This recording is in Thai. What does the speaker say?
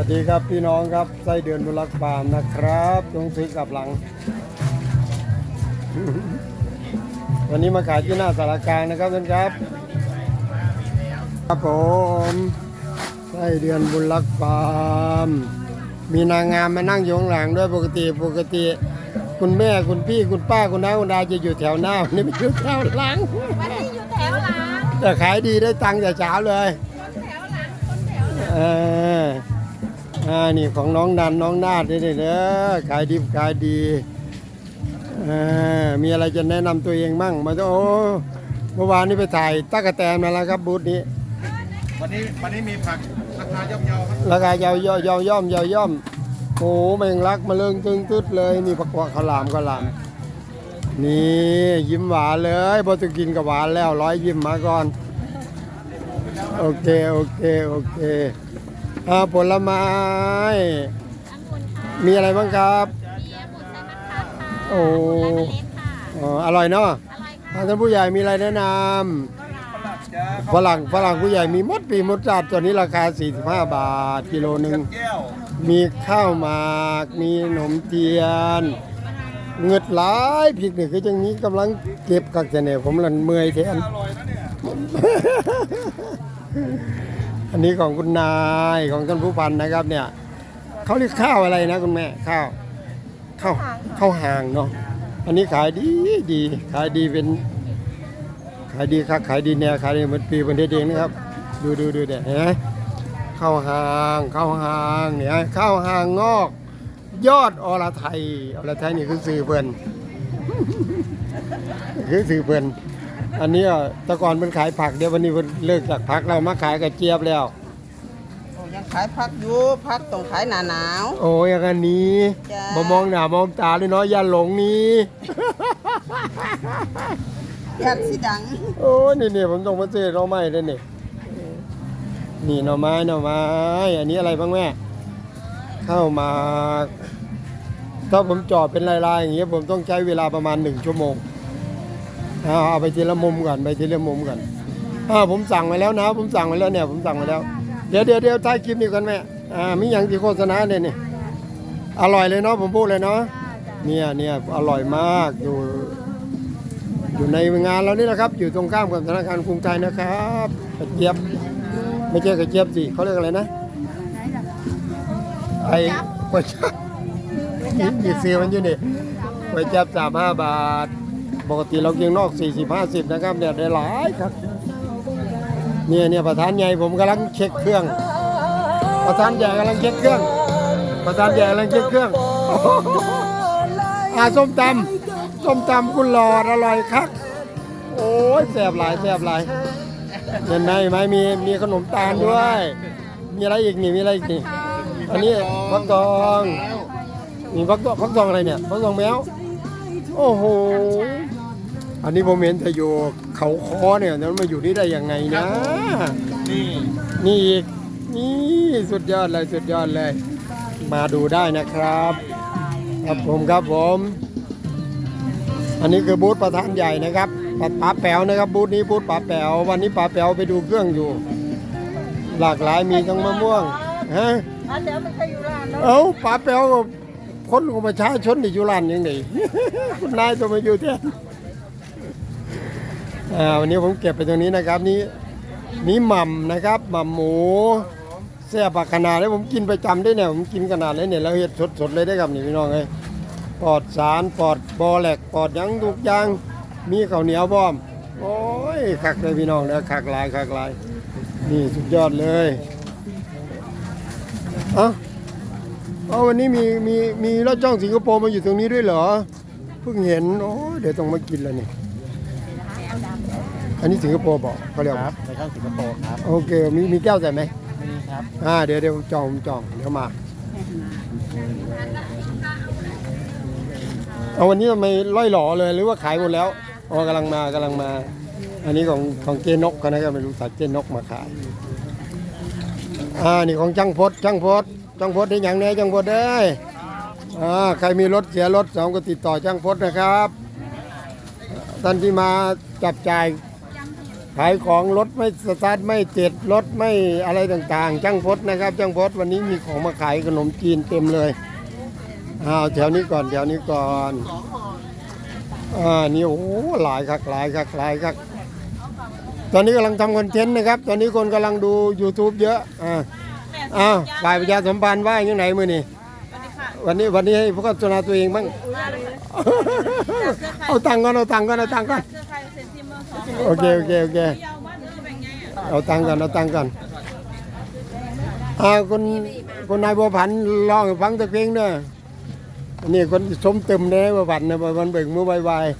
วัสดีครับพี่น้องครับไส้เดือนบุรักฟาร์มนะครับตรงซื้อกลับหลัง วันนี้มาขายที่หน้าสารกลางนะครับท่านครับ ครับผมไส้เดือนบุญรักฟาร์มมีนางงามมานั่งอยู่ข้างหลังด้วยปกติปกติ คุณแม่คุณพี่คุณป้าคุณน้าคุณดาจะอยู่แถวหน้าวันนี้ไปอยู่แถวหลัง วันนี้อยู่แถวหลังแต่ขายดีได้ตังค์แต่เช้าเลยคนแถวหลังคนแถวหลังเออ อ่านี่ของน้องนันน้องนาดนี่เด้อขายดีขายดีเออมีอะไรจะแนะนำตัวเองมั่งมาโอ้เมื่อวานนี้ไปถ่ายตั๊กแตนมาแล้วครับบูธนี้ วันนี้วันนี้มีผักราคาย่อมเยาครับราคายาวยาวยาวย่อมยาวย่อมโอ้แมงลักมาเลิงตึงตึดเลยนี่ผักกวาดข้าวหลามข้าวหลามนี่ยิ้มหวานเลยพอจะกินกับหวานแล้วร้อยยิ้มมาก่อน โอเค โอเค โอเคอ่า ผลไม้องุ่นค่ะมีอะไรบ้างครับมีองุ่นไซมัสคัสค่ะโอ้และเมล็ดค่ะอ๋ออร่อยเนาะอร่อยค่ะทางท่านผู้ใหญ่มีอะไรแนะนฝรั่งำฝรั่งฝรั่งผู้ใหญ่มีมดปีมดจัดตัวนี้ราคา 45 บาทกิโลหนึ่งแก้วมีข้าวหมากมีขนมเทียนเงืดหลายพริกนี่คือจังนี้กำลังเก็บกักจะเนี่ยผมลันเมื่อยแทน อันนี้ของคุณนายของท่านผู้พันนะครับเนี่ยเขาเรียกข้าวอะไรนะคุณแม่ข้าวข้าวข้าวหางเนาะอันนี้ขายดีดีขายดีเป็น ขายดีครับขายดีแนวขายดีเหมือนปีประเทศเองนะครับ ดูดูดูเด็ดเห็นไหมข้าวหางข้าวหางเนี่ยข้าวหางงอก ยอดอรไทยอรไทยนี่คือสื่อเพื่อนคือสื่อเพื่อน อันนี้อะแต่ก่อนเป็นขายผักเดี๋ยววันนี้เพิ่นเลิกจากผักเรามาขายกระเจี๊ยบแล้ว โอ้ยังขายพักอยู่พักต้องขายหนาหนาว โอ้ยอย่างอันนี้จ้ามามองหน้ามองตาเลยเนาะอย่าหลงนี้ยัดสิดังโอ้ยนี่นี่ผมต้องมาซื้อหน่อไม้ด้วยนี่นี่หน่อไม้หน่อไม้ อันนี้อะไรบ้างแม่ข้าวหมากถ้าผมจอดเป็นลายๆอย่างเงี้ยผมต้องใช้เวลาประมาณหนึ่งชั่วโมง เอาเอาไปทีละมุมก่อนไปทีละมุมก่อนอ่าผมสั่งไว้แล้วนะ ผมสั่งไว้แล้วเนี่ยผมสั่งไว้แล้ว เดี๋ยวเดี๋ยวเดี๋ยวท้ายคลิปนี้กันแม่อ่ามีอย่างที่โฆษณาเนี่ยนี่อร่อยเลยเนาะผมพูดเลยเนาะเนี่ยเนี่ยอร่อยมากอยู่ อยู่ในงานเรานี่แหละครับ อยู่ตรงข้ามกับธนาคารกรุงไทยนะครับกระเจี๊ยบไม่ใช่กระเจี๊ยบสิเขาเรียกอะไรนะไอ้ก๋วยจั๊บนี่มีเสียมันอยู่นี่ก๋วยจั๊บสามห้าบาท ปกติเราเกียงนอกสี่สิบห้าสิบนะครับเนี่ยได้หลายครับเนี่ยเนี่ยประธานใหญ่ผมกำลังเช็คเครื่อง ประธานใหญ่กำลังเช็คเครื่อง ประธานใหญ่กำลังเช็คเครื่องอาส้มตำส้มตำกุหลอดอร่อยคักโอ้ยแซ่บหลายแซ่บหลายเห็นไหมไหมมีมีขนมตาลด้วย มีอะไรอีกนี่มีอะไรอีกนี่อันนี้ฟักทองมีฟักทองฟักทองอะไรเนี่ยฟักทองแมวโอ้โห อันนี้ผมเห็นแต่อยู่เขาคอเนี่ยแล้วมาอยู่นี่ได้ยังไงนะ นี่ นี่อีกนี่สุดยอดเลยสุดยอดเลย มาดูได้นะครับ ครับผมครับผม อันนี้คือบูธประธานใหญ่นะครับปาป๋าแป๋วนะครับบูธนี้บูธป๋าแป๋ววันนี้ป๋าแป๋วไปดูเครื่องอยู่ หลากหลายมีทั้งมะม่วงฮะอันเดี๋ยวมันเคยอยู่ร้านแล้วเอ้าป๋าแป๋วก็คนของประชาชนที่อยู่ร้านยังไงคุณนายตัวมาอยู่แทนอ่า วันนี้ผมเก็บไปตรงนี้นะครับนี่นี่หม่ำนะครับหม่ำหมูแซ่บปากขนาดเลยผมกินประจำได้เนี่ยผมกินขนาดเลยเนี่ยแล้วเห็ดสดๆเลยได้ครับนี่พี่น้องเอ้ยปอดสารปอดบอแหลกปอดยังทุกอย่างมีข้าวเหนียวบอมโอ้ยคักเลยพี่น้องเด้อคักหลายคักหลายนี่สุดยอดเลยเอ้าเอาวันนี้มีมีมีรถจ้องสิงคโปร์มาอยู่ตรงนี้ด้วยเหรอเพิ่งเห็นโอ้เดี๋ยวต้องมากินแล้วนี่ อันนี้สิงคโปร์บอกเขาเรียกคว่ารับในช่องสิงคโปร์ครับ โอเค มีมีแก้วใส่ไหมนี่ครับ อ่า เดี๋ยวเดี๋ยวผมจองผมจองเดี๋ยวมา เอาวันนี้ทำไมล่อยหล่อเลยหรือว่าขายหมดแล้ว อ๋อกำลังมากำลังมา อันนี้ของของเจนกเขานะครับไม่รู้สักเจนกมาขาย อ่า นี่ของจังพดจังพดจังพดได้อย่างไหนจังพดได้ยอ่า ใครมีรถเสียรถสองก็ติดต่อจังพดนะครับท่านที่มาจับจ่าย ขายของรถไม่สตาร์ทไม่ติดรถไม่อะไรต่างๆจ้างพดนะครับจ้างพดวันนี้มีของมาขายขนมจีนเต็มเลยอ้าวแถวนี้ก่อนแถวนี้ก่อนอ่านี่โอ้โหหลายคักหลายคักหลายคักตอนนี้กำลังทำคอนเทนต์นะครับ ตอนนี้คนกำลังดู YouTube เยอะอ่าอ้าวฝ่ายประชาสัมพันธ์ว่าอย่างไหนมือนี่วันนี้วันนี้ให้พวกโฆษณาตัวเองบ้างเอาตังค์ก่อนเอาตังค์ก่อนเอาตังค์ก่อน โอเคโอเคโอเคเอาตังก่อนเอาตังก่อนอาคนคนนายบัวผันลองฟังสักเพลงเด้ออันนี่คนสมเต็มเลยบัวผันนะบัวผันเบิกมือไวๆ